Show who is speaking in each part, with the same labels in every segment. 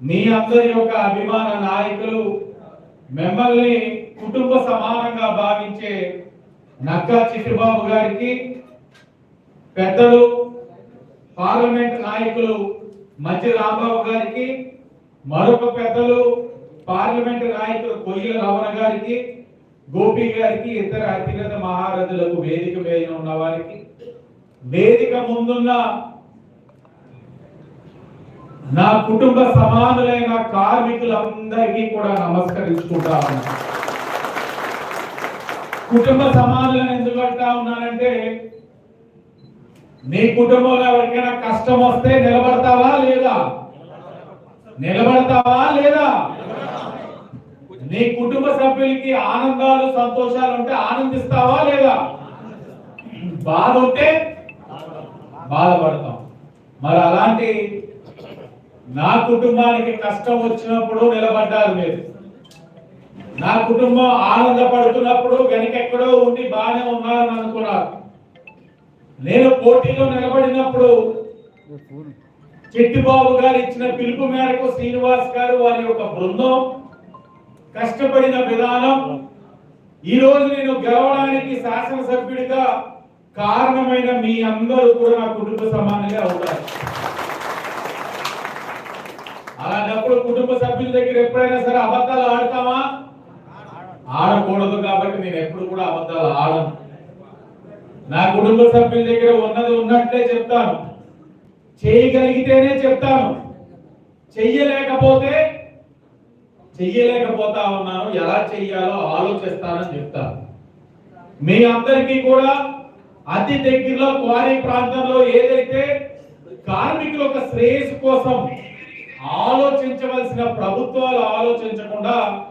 Speaker 1: మీ అందరి యొక్క అభిమాన నాయకులు మిమ్మల్ని కుటుంబ సమానంగా భావించే నక్కా చిట్టిబాబు గారికి పెద్దలు పార్లమెంట్ నాయకులు మంచి రాంబాబు గారికి మరొక పెద్దలు పార్లమెంట్ నాయకులు కొయ్యల రమణ గారికి గోపి గారికి ఇతర అతిగత మహారథులకు వేదిక మీద ఉన్న వారికి వేదిక ముందున్న నా కుటుంబ సమానులైన కార్మికులందరికీ కూడా నమస్కరించుకుంటా ఉన్నా. కుటుంబ సమానులను ఎందుకు అంటా ఉన్నానంటే నీ కుటుంబంలో ఎవరికైనా కష్టం వస్తే నిలబడతావా లేదా? నిలబడతావా లేదా? నీ కుటుంబ సభ్యులకి ఆనందాలు సంతోషాలు ఉంటే ఆనందిస్తావా లేదా? బాధ ఉంటే బాధపడతాం. మరి అలాంటి నా కుటుంబానికి కష్టం వచ్చినప్పుడు నిలబడ్డారు మీరు. నా కుటుంబం ఆనందపడుతున్నప్పుడు వెనకెక్కడో ఉండి బాగానే ఉన్నారని అనుకున్నారు. నేను పోటీలో నిలబడినప్పుడు చిట్టిబాబు గారు ఇచ్చిన పిలుపు మేరకు శ్రీనివాస్ గారు వారి యొక్క బృందం కష్టపడిన విధానం. ఈ రోజు నేను గెలవడానికి శాసనసభ్యుడిగా కారణమైన మీ అందరూ కూడా నా కుటుంబ సమానంగా అవుతారు. అలాంటప్పుడు కుటుంబ సభ్యుల దగ్గర ఎప్పుడైనా సరే అబద్ధాలు ఆడతామా ఆడకూడదు కాబట్టి నేను ఎప్పుడు కూడా అబద్ధాలు ఆడను. నా కుటుంబ సభ్యుల దగ్గర ఉన్నది ఉన్నట్లే చెప్తాను. చేయగలిగితేనే చెప్తాను. చెయ్యలేకపోతే చెయ్యలేకపోతా ఉన్నాను. ఎలా చెయ్యాలో ఆలోచిస్తానని చెప్తాను. మీ అందరికీ కూడా అతి దగ్గరలో క్వారీ ప్రాంతంలో ఏదైతే కార్మికుల యొక్క శ్రేయస్సు కోసం ఆలోచించవలసిన ప్రభుత్వాలు ఆలోచించకుండా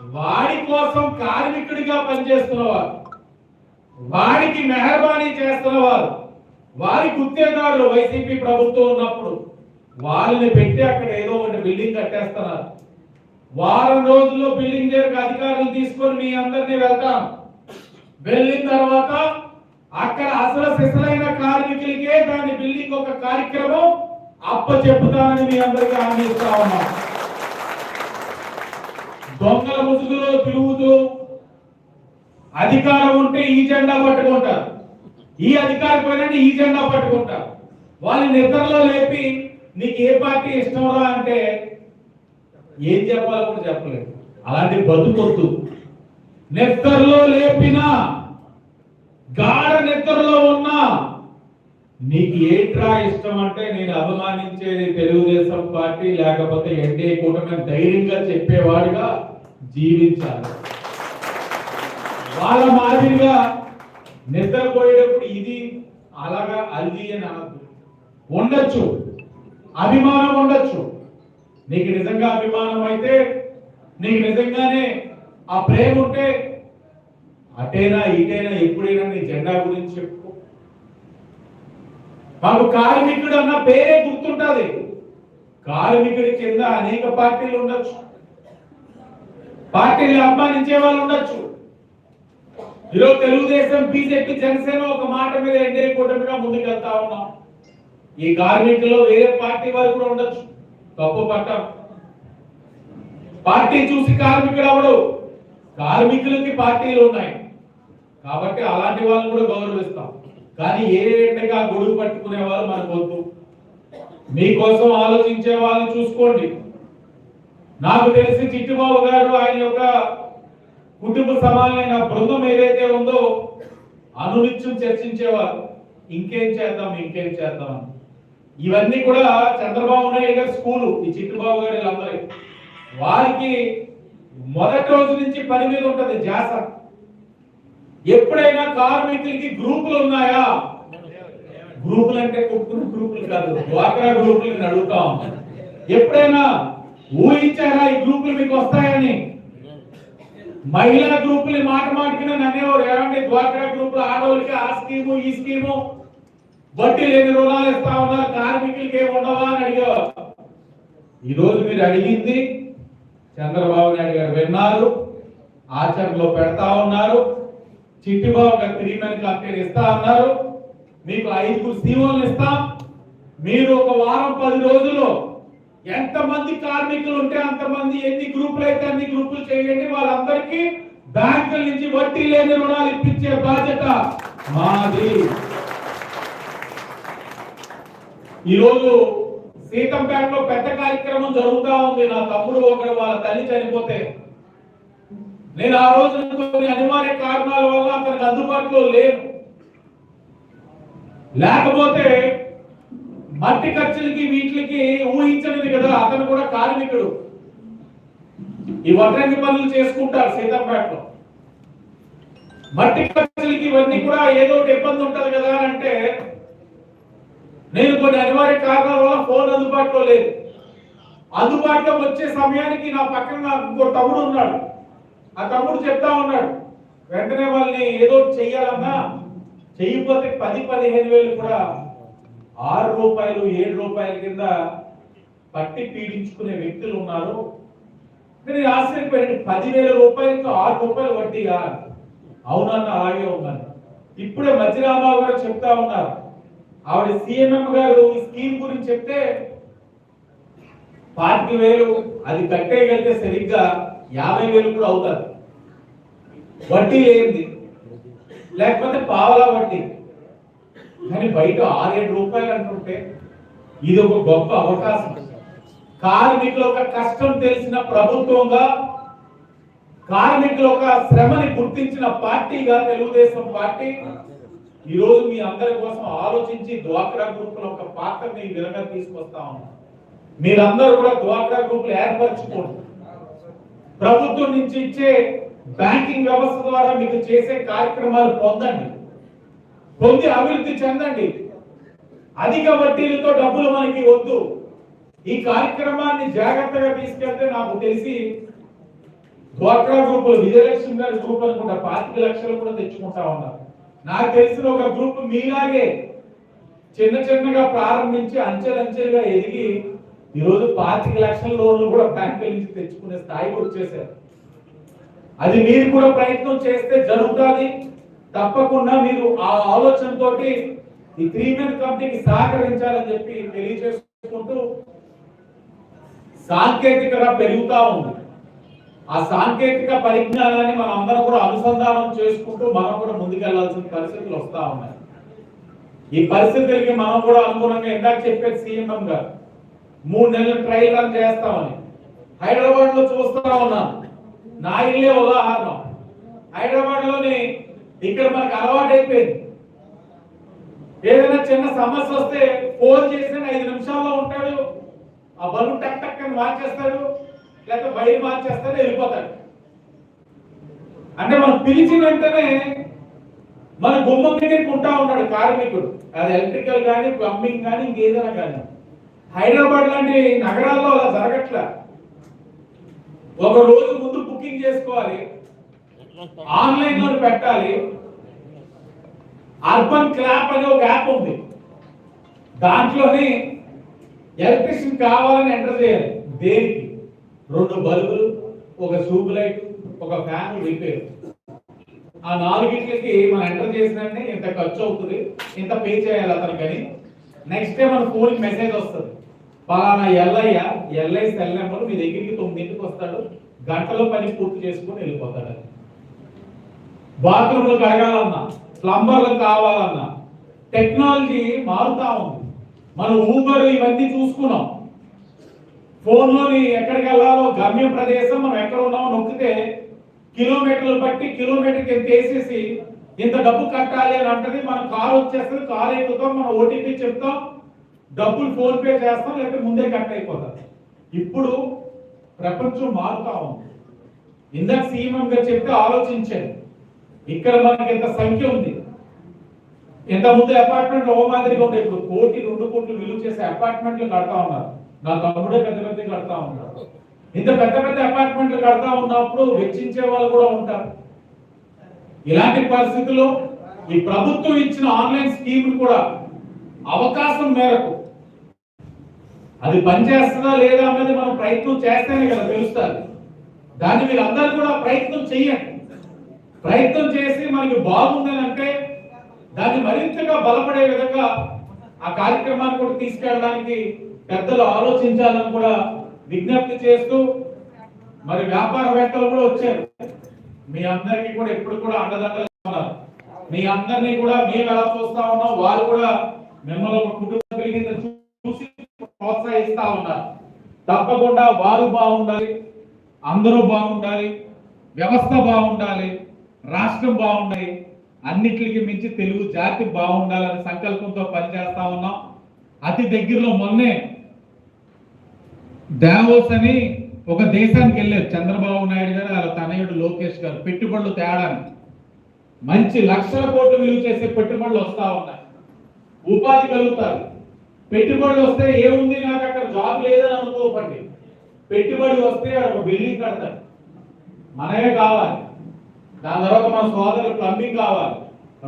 Speaker 1: వాడి కోసం కార్మికుడిగా పనిచేస్తున్నవారు వారికి మెహర్బానీ చేస్తున్నవారు వారి గుత్తేదారులు వైసీపీ ప్రభుత్వం ఉన్నప్పుడు వాళ్ళని పెట్టి అక్కడ ఏదో ఒకటి బిల్డింగ్ కట్టేస్తున్నారు. వారం రోజుల్లో బిల్డింగ్ దగ్గరకు అధికారులు తీసుకొని మీ అందరినీ వెళ్తాం. వెళ్ళిన తర్వాత అక్కడ అసలు సిసలైన కార్మికులకే దాని బిల్డింగ్ ఒక కార్యక్రమం అప్ప చెప్తానని మీ అందరికీ ఆనందిస్తా ఉన్నా. దొంగల ముసుగులో తిరుగుతూ అధికారం ఉంటే ఈ జెండా పట్టుకుంటారు. ఈ అధికారం పైన ఈ జెండా పట్టుకుంటారు. వాళ్ళని నిద్రలో లేపి నీకు ఏ పార్టీ ఇష్టం రా అంటే ఏం చెప్పాలో కూడా చెప్పలేదు. అలాంటి బతుకొద్దు. నిద్రలో లేపినా గాఢ నిద్రలో ఉన్నా నీకు ఏంట్రా ఇష్టం అంటే నేను అభిమానించేది తెలుగుదేశం పార్టీ లేకపోతే ఎన్డీఏ కూటమి ధైర్యంగా చెప్పేవాడిగా జీవించాలి. వాళ్ళ మాదిరిగా నిద్రపోయేటప్పుడు ఇది అలాగా అది అని అనద్దు. ఉండొచ్చు. అభిమానం ఉండొచ్చు. నీకు నిజంగా అభిమానం అయితే నీకు నిజంగానే ఆ ప్రేమ ఉంటే అటైనా ఇటైనా ఎప్పుడైనా నీ జెండా గురించి మాకు కార్మికుడు అన్న పేరే గుర్తుంటది. కార్మికుడి కింద అనేక పార్టీలు ఉండొచ్చు. పార్టీలు అభిమానించే వాళ్ళు ఉండొచ్చు. ఈరోజు తెలుగుదేశం బీజేపీ జనసేన ఒక మాట మీద ఎన్డీఏ కూటమిగా ముందుకు వెళ్తా ఉన్నాం. ఈ కార్మికుల్లో వేరే పార్టీ వారు కూడా ఉండొచ్చు. తప్పు పట్టం. పార్టీ చూసి కార్మికుడు అవడు కార్మికులకి పార్టీలు ఉన్నాయి. కాబట్టి అలాంటి వాళ్ళని కూడా గౌరవిస్తాం. కానీ ఏ ఎండగా గొడుగు పట్టుకునే వాళ్ళు మనకు వద్దు మీకోసం ఆలోచించే వాళ్ళు చూసుకోండి. నాకు తెలిసి చిట్టుబాబు గారు ఆయన యొక్క కుటుంబ సమానమైన బృందం ఏదైతే ఉందో అనునిత్యం చర్చించేవారు. ఇంకేం చేద్దాం ఇంకేం చేద్దాం? అని. ఇవన్నీ కూడా చంద్రబాబు నాయుడు గారి స్కూలు ఈ చిట్టుబాబు గారు వీళ్ళందరి. వారికి మొదటి రోజు నుంచి పని మీద ఉంటుంది జాస. ఎప్పుడైనా కార్మికులకి గ్రూపులు ఉన్నాయా? గ్రూపులు అంటే కొట్టుకున్న గ్రూపులు కాదు. డ్వాక్రా గ్రూపులు నేను అడుగుతాం. ఎప్పుడైనా ఊహించారా ఈ గ్రూపులు మీకు వస్తాయని? మహిళా గ్రూపులు మాట మాటికి నన్నేవారు ఏమంటే డ్వాక్రా గ్రూపులు ఆడవాళ్ళకి ఆ స్కీము ఈ స్కీము? వడ్డీ లేని రుణాలు ఇస్తా ఉన్నారు. కార్మికులకి ఏమి ఉండవా అని అడిగేవారు ఈ రోజు మీరు అడిగింది చంద్రబాబు నాయుడు గారు విన్నారు. ఆచరణలో పెడతా ఉన్నారు. చిట్టిబాబు ఒక త్రీ మెన్ కంపెనీ ఇస్తా అన్నారు. మీకు ఐదుగురు సీఓలు ఇస్తాం. మీరు ఒక వారం పది రోజుల్లో ఎంతమంది కార్మికులు ఉంటే అంతమంది ఎన్ని గ్రూపులు అయితే అన్ని గ్రూపులు చేయండి వాళ్ళందరికీ బ్యాంకుల నుంచి వడ్డీ లేని రుణాలు ఇప్పించే బాధ్యత మాది. ఈరోజు సీతంపేటలో పెద్ద కార్యక్రమం జరుగుతా ఉంది. నా తమ్ముడు ఒకడు వాళ్ళ తల్లి చనిపోతే నేను ఆ రోజు కొన్ని అనివార్య కారణాల వల్ల అతనికి అందుబాటులో లేను. లేకపోతే మట్టి ఖర్చులకి వీటికి ఊహించనిది కదా అతను కూడా కార్మికుడు. ఈ వడ్రంగి పనులు చేసుకుంటారు సీతంపేటలో. మట్టి ఖర్చులకి ఇవన్నీ కూడా ఏదో ఒకటి ఇబ్బంది ఉంటది కదా అని అంటే నేను కొన్ని అనివార్య కారణాల వల్ల ఫోన్ అందుబాటులో లేదు. అందుబాటులో వచ్చే సమయానికి నా పక్కన నాకు ఇంకో తమ్ముడు ఉన్నాడు. ఆ తమ్ముడు చెప్తా ఉన్నాడు వెంటనే వాళ్ళని ఏదో చెయ్యాలన్నా చెయ్యిపోతే పది పదిహేను వేలు కూడా ఆరు రూపాయలు ఏడు రూపాయల కింద పట్టి పీడించుకునే వ్యక్తులు ఉన్నారు. నేను ఆశ్చర్యపోయాను పదివేల రూపాయలకి ఆరు రూపాయలు వడ్డీగా అవునన్న అలాగే ఉన్నాను ఇప్పుడే మధ్యరామావు గారు చెప్తా ఉన్నారు. ఆవిడ సీఎంఎం గారు ఈ స్కీమ్ గురించి చెప్తే పాతిక వేలు అది కట్టేయగలిగితే సరిగ్గా యాభై వేలు కూడా అవుతుంది వడ్డీ ఏంది లేకపోతే పావలా వడ్డీ. కానీ బయట ఆరేడు రూపాయలు అంటుంటే ఇది ఒక గొప్ప అవకాశం. కార్మికుల ఒక కష్టం తెలిసిన ప్రభుత్వంగా కార్మికుల ఒక శ్రమని గుర్తించిన పార్టీగా తెలుగుదేశం పార్టీ ఈ రోజు మీ అందరి కోసం ఆలోచించి ద్వాక్రా గ్రూపుల ఒక పాత్రని ఈ విధంగా తీసుకొస్తా ఉన్నాం. మీరందరూ కూడా ద్వాక్రా గ్రూపులు ఏర్పరచుకోండి. ప్రభుత్వం నుంచి ఇచ్చే బ్యాంకింగ్ వ్యవస్థ ద్వారా మీకు చేసే కార్యక్రమాలు పొందండి. పొంది అభివృద్ధి చెందండి. అధిక వడ్డీలతో డబ్బులు మనకి వద్దు. ఈ కార్యక్రమాన్ని జాగ్రత్తగా తీసుకెళ్తే నాకు తెలిసి డ్వాక్రా గ్రూప్ విజయలక్ష్మి గారి గ్రూప్ అనుకుంటా పాతిక లక్షలు కూడా తెచ్చుకుంటా ఉన్నారు. నాకు తెలిసిన ఒక గ్రూప్ మీలాగే చిన్న చిన్నగా ప్రారంభించి అంచెలంచెలుగా ఎదిగి ఈరోజు పాతిక లక్షల లోన్లు కూడా బ్యాంకుల నుంచి తెచ్చుకునే స్థాయికి వచ్చేసారు. అది మీరు కూడా ప్రయత్నం చేస్తే జరుగుతుంది. తప్పకుండా మీరు ఆ ఆలోచనతోటి ఈ త్రీ మెన్ కంపెనీకి సహకరించాలని చెప్పి తెలియజేసుకుంటూ సాంకేతికత పెరుగుతా ఉంది. ఆ సాంకేతిక పరిజ్ఞానాన్ని మనం అందరం కూడా అనుసంధానం చేసుకుంటూ మనం కూడా ముందుకెళ్ళాల్సిన పరిస్థితులు వస్తా ఉన్నాయి. ఈ పరిస్థితులకి మనం కూడా అనుగుణంగా ఎందాక చెప్పేది సీఎం గారు మూడు నెలలు ట్రయల్ రన్ చేస్తామని. హైదరాబాద్లో చూస్తా ఉన్నాం. నా ఇల్లే ఉదాహరణ. హైదరాబాద్లోని ఇక్కడ మనకు అలవాటు అయిపోయింది ఏదైనా చిన్న సమస్య వస్తే ఫోన్ చేసిన ఐదు నిమిషాల్లో ఉంటాడు. ఆ బల్బు టక్ టక్ అని మార్చేస్తాడు. లేకపోతే వైర్ మార్చేస్తాడు వెళ్ళిపోతాడు. అంటే మనం పిలిచిన వెంటనే మన గుమ్మం దగ్గరికి ఉంటా ఉన్నాడు కార్మికుడు. అది ఎలక్ట్రికల్ కానీ ప్లంబింగ్ కానీ ఇంకేదైనా కానీ. హైదరాబాద్ లాంటి నగరాల్లో అలా జరగట్లా. ఒక రోజు ముందు బుకింగ్ చేసుకోవాలి. ఆన్లైన్లో పెట్టాలి. అర్బన్ క్లాప్ అనే ఒక యాప్ ఉంది. దాంట్లోని ఎలక్ట్రిషియన్ కావాలని ఎంటర్ చేయాలి. దేనికి? రెండు బల్బులు ఒక ట్యూబ్ లైట్ ఒక ఫ్యాన్ రిపేర్. ఆ నాలుగింటికి మనం ఎంటర్ చేసినట్టే ఇంత ఖర్చు అవుతుంది. ఇంత పే చేయాలి అతనికని నెక్స్ట్ డే మన ఫోన్కి మెసేజ్ వస్తుంది. పలానా ఎల్లయ్య ఎల్ఐ సెల్ నెంబర్ మీ దగ్గరికి తొమ్మిదింటికి వస్తాడు. గంటలో పని పూర్తి చేసుకొని వెళ్ళిపోతాడు. బాత్రూమ్లు కడగాలన్నా ప్లంబర్లు కావాలన్నా టెక్నాలజీ మారుతా ఉంది. మనం ఊబర్ ఇవన్నీ చూసుకున్నాం. ఫోన్లోని ఎక్కడికి వెళ్ళాలో గమ్య ప్రదేశం మనం ఎక్కడ ఉన్నామో నొక్కితే కిలోమీటర్లు బట్టి కిలోమీటర్కి ఎంత వేసేసి ఇంత డబ్బు కట్టాలి అని అంటది మన కారు వచ్చేస్తుంది కారు ఎక్కుతాం మనం ఓటీపీ చెప్తాం డబ్బులు ఫోన్ పే చేస్తాం లేకపోతే ముందే కట్ అయిపోతుంది ఇప్పుడు ప్రపంచం మారుతా ఉంది. ఇందాక సీఎం గారు చెప్తే ఆలోచించాను ఇక్కడ మనకి ఎంత సంఖ్య ఉంది. ఇంత ముందు అపార్ట్మెంట్ ఓ మాదిరిగా ఉంది ఇప్పుడు కోటి రెండు కోట్లు విలువ చేసే అపార్ట్మెంట్లు కడతా ఉన్నారు. నా తమ్ముడే పెద్ద పెద్ద కడతా ఉన్నారు ఇంత పెద్ద పెద్ద అపార్ట్మెంట్లు కడతా ఉన్నప్పుడు వెచ్చించే వాళ్ళు కూడా ఉంటారు. ఇలాంటి పరిస్థితుల్లో ఈ ప్రభుత్వం ఇచ్చిన ఆన్లైన్ స్కీమ్ కూడా అవకాశం మేరకు అది పనిచేస్తుందా లేదా అనేది మనం ప్రయత్నం చేస్తేనే కదా తెలుస్తుంది. దాన్ని మీరు అందరూ కూడా ప్రయత్నం చెయ్యండి ప్రయత్నం చేసి మనకి బాగుందని అంటే దాన్ని మరింతగా బలపడే విధంగా ఆ కార్యక్రమాన్ని కూడా తీసుకెళ్ళడానికి పెద్దలు ఆలోచించాలని కూడా విజ్ఞప్తి చేస్తూ మరి వ్యాపారవేత్తలు కూడా వచ్చారు. మీ అందరికీ కూడా ఎప్పుడు కూడా అండదండలు ఉన్నారు. మీ అందరినీ కూడా మేము ఎలా చూస్తా ఉన్నాం వారు కూడా మిమ్మల్ని ఒక కలిగిందని ప్రోత్సహిస్తా ఉన్నారు తప్పకుండా వారు బాగుండాలి అందరూ బాగుండాలి వ్యవస్థ బాగుండాలి రాష్ట్రం బాగుండాలి అన్నిటికి మించి తెలుగు జాతి బాగుండాలనే సంకల్పంతో పనిచేస్తా ఉన్నాం. అతి దగ్గరలో మొన్నే దావోస్ అని ఒక దేశానికి వెళ్ళారు చంద్రబాబు నాయుడు గారు వాళ్ళ తనయుడు లోకేష్ గారు పెట్టుబడులు తేడానికి. మంచి లక్షల కోట్లు విలువ చేసే పెట్టుబడులు వస్తా ఉన్నాయి. ఉపాధి కలుగుతారు. పెట్టుబడులు వస్తే ఏముంది నాకు అక్కడ జాబ్ లేదని అనుకోకండి. పెట్టుబడి వస్తే అక్కడ ఒక బిల్డింగ్ కడతారు. మనమే కావాలి. దాని తర్వాత మన సోదరుడు ప్లంబింగ్ కావాలి.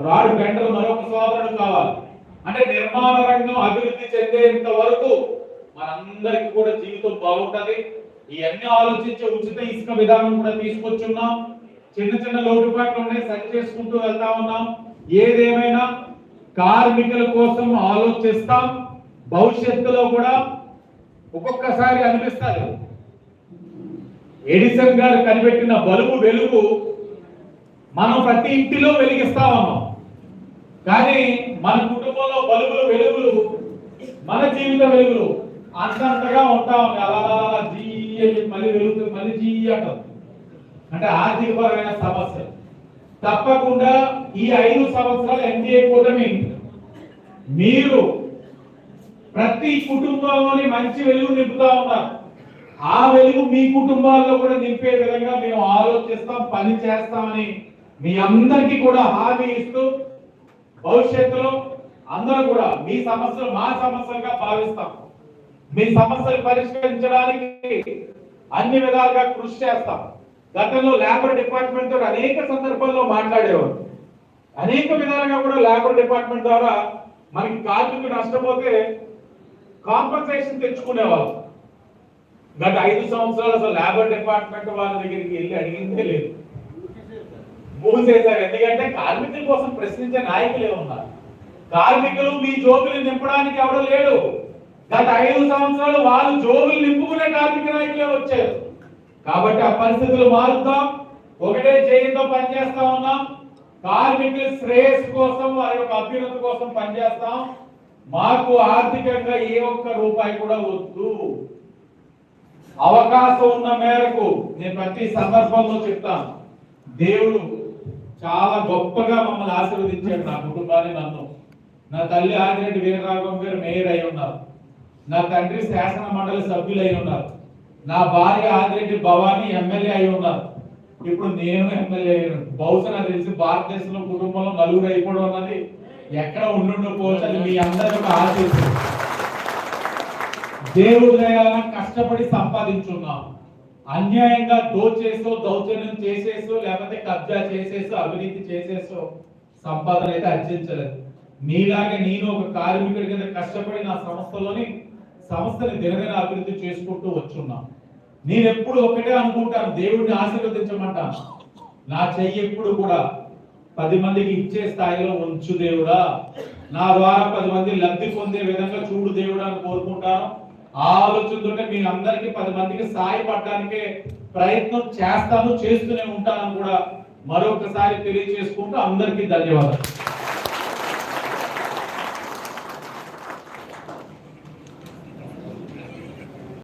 Speaker 1: రాడ్ బెండలు మరొక సోదరుడు కావాలి. అంటే నిర్మాణ రంగం అభివృద్ధి చెందేంత వరకు మనందరికి కూడా జీవితం బాగుంటది. ఇవన్నీ ఆలోచించే ఉచిత ఇసుక విధానం కూడా తీసుకొచ్చున్నాం. చిన్న చిన్న లోటుపాట్లు ఉన్నాయి సరి చేసుకుంటూ వెళ్తా ఉన్నాం. ఏదేమైనా కార్మికుల కోసం ఆలోచిస్తాం. భవిష్యత్తులో కూడా ఒక్కొక్కసారి అనిపిస్తారు ఎడిసన్ గారు కనిపెట్టిన బలుబు వెలుగు మనం ప్రతి ఇంటిలో వెలిగిస్తా కానీ మన కుటుంబంలో బలుగులు వెలుగులు మన జీవిత వెలుగులు అంతంతగా ఉంటా ఉన్నాయి. అలా అలా జీ మళ్ళీ వెలుగుతుంది మళ్ళీ జీ అంటాం. అంటే ఆర్థికపరమైన సమస్య తప్పకుండా ఈ ఐదు సంవత్సరాలు ఎన్డీఏ కూటమి మీరు ప్రతి కుటుంబంలోని మంచి వెలుగు నింపుతా ఉన్నారు ఆ వెలుగు మీ కుటుంబాల్లో కూడా నింపే విధంగా మేము ఆలోచిస్తాం పని చేస్తామని మీ అందరికీ కూడా హామీ ఇస్తూ భవిష్యత్తులో అందరూ కూడా మీ సమస్యలు మా సమస్యలుగా భావిస్తాం. మీ సమస్యలు పరిష్కరించడానికి అన్ని విధాలుగా కృషి చేస్తాం. గతంలో లేబర్ డిపార్ట్మెంట్తో అనేక సందర్భాల్లో మాట్లాడేవారు. అనేక విధాలుగా కూడా లేబర్ డిపార్ట్మెంట్ ద్వారా మనకి కార్మికులు నష్టపోతే కాంపన్సేషన్ తెచ్చుకునేవాళ్ళు. గత ఐదు సంవత్సరాలు అసలు లేబర్ డిపార్ట్మెంట్ వాళ్ళ దగ్గరికి వెళ్ళి అడిగిందే లేదు. మూసేశారు. ఎందుకంటే కార్మికుల కోసం ప్రశ్నించే నాయకులే ఉన్నారు. కార్మికులు మీ జోబులు నింపడానికి ఎవరు లేడు గత ఐదు సంవత్సరాలు వాళ్ళు జోబులు నింపుకునే కార్మిక నాయకులే వచ్చారు. కాబట్టి ఆ పరిస్థితులు మారుద్దాం. ఒకటే చేయంతో పనిచేస్తా ఉన్నాం. కార్మికుల శ్రేయస్సు కోసం వారి యొక్క అభ్యున్నతి కోసం పనిచేస్తాం. మాకు ఆర్థికంగా ఏ ఒక్క రూపాయి కూడా వద్దు. అవకాశం ఉన్న మేరకు నేను ప్రతి సందర్భంలో చెప్తాను. దేవుడు చాలా గొప్పగా మమ్మల్ని ఆశీర్వదించాడు నా కుటుంబాన్ని నన్ను. నా తల్లి ఆదిరెడ్డి వీరరాఘవం గారు మేయర్ అయి ఉన్నారు. నా తండ్రి శాసన మండలి సభ్యులు అయి ఉన్నారు. నా భార్య ఆదిరెడ్డి భవానీ ఎమ్మెల్యే అయి ఉన్నారు. ఇప్పుడు నేను ఎమ్మెల్యే అయ్యాను. బహుశా నాకు తెలిసి భారతదేశంలో కుటుంబంలో నలుగురు అయిపోవడం అన్నది ఎక్కడ ఉండుండకపోవచ్చు అది మీ అందరి యొక్క ఆశీస్సు దేవుడు కష్టపడి సంపాదించున్నాము అన్యాయంగా దోచేసో దౌర్జన్యం చేసేసో లేకపోతే కబ్జా చేసేసో అవినీతి చేసేసో సంపాదన అయితే అర్జించలేదు. మీలాగే నేను ఒక కార్మికుడి కింద కష్టపడి నా సంస్థలోని సంస్థని దినదిన అభివృద్ధి చేసుకుంటూ వచ్చున్నా. నేను ఎప్పుడు ఒకటే అనుకుంటాను దేవుడిని ఆశీర్వదించమంటాను. నా చెయ్యి ఎప్పుడు కూడా పది మందికి ఇచ్చే స్థాయిలో ఉంచు దేవుడా. నా ద్వారా పది మంది లబ్ధి పొందే విధంగా చూడు దేవుడా అని కోరుకుంటాను. ఆ మీ అందరికీ పది మందికి సాయపడడానికే ప్రయత్నం చేస్తాను చేస్తూనే ఉంటానని కూడా మరొకసారి తెలియజేసుకుంటూ అందరికీ ధన్యవాదాలు.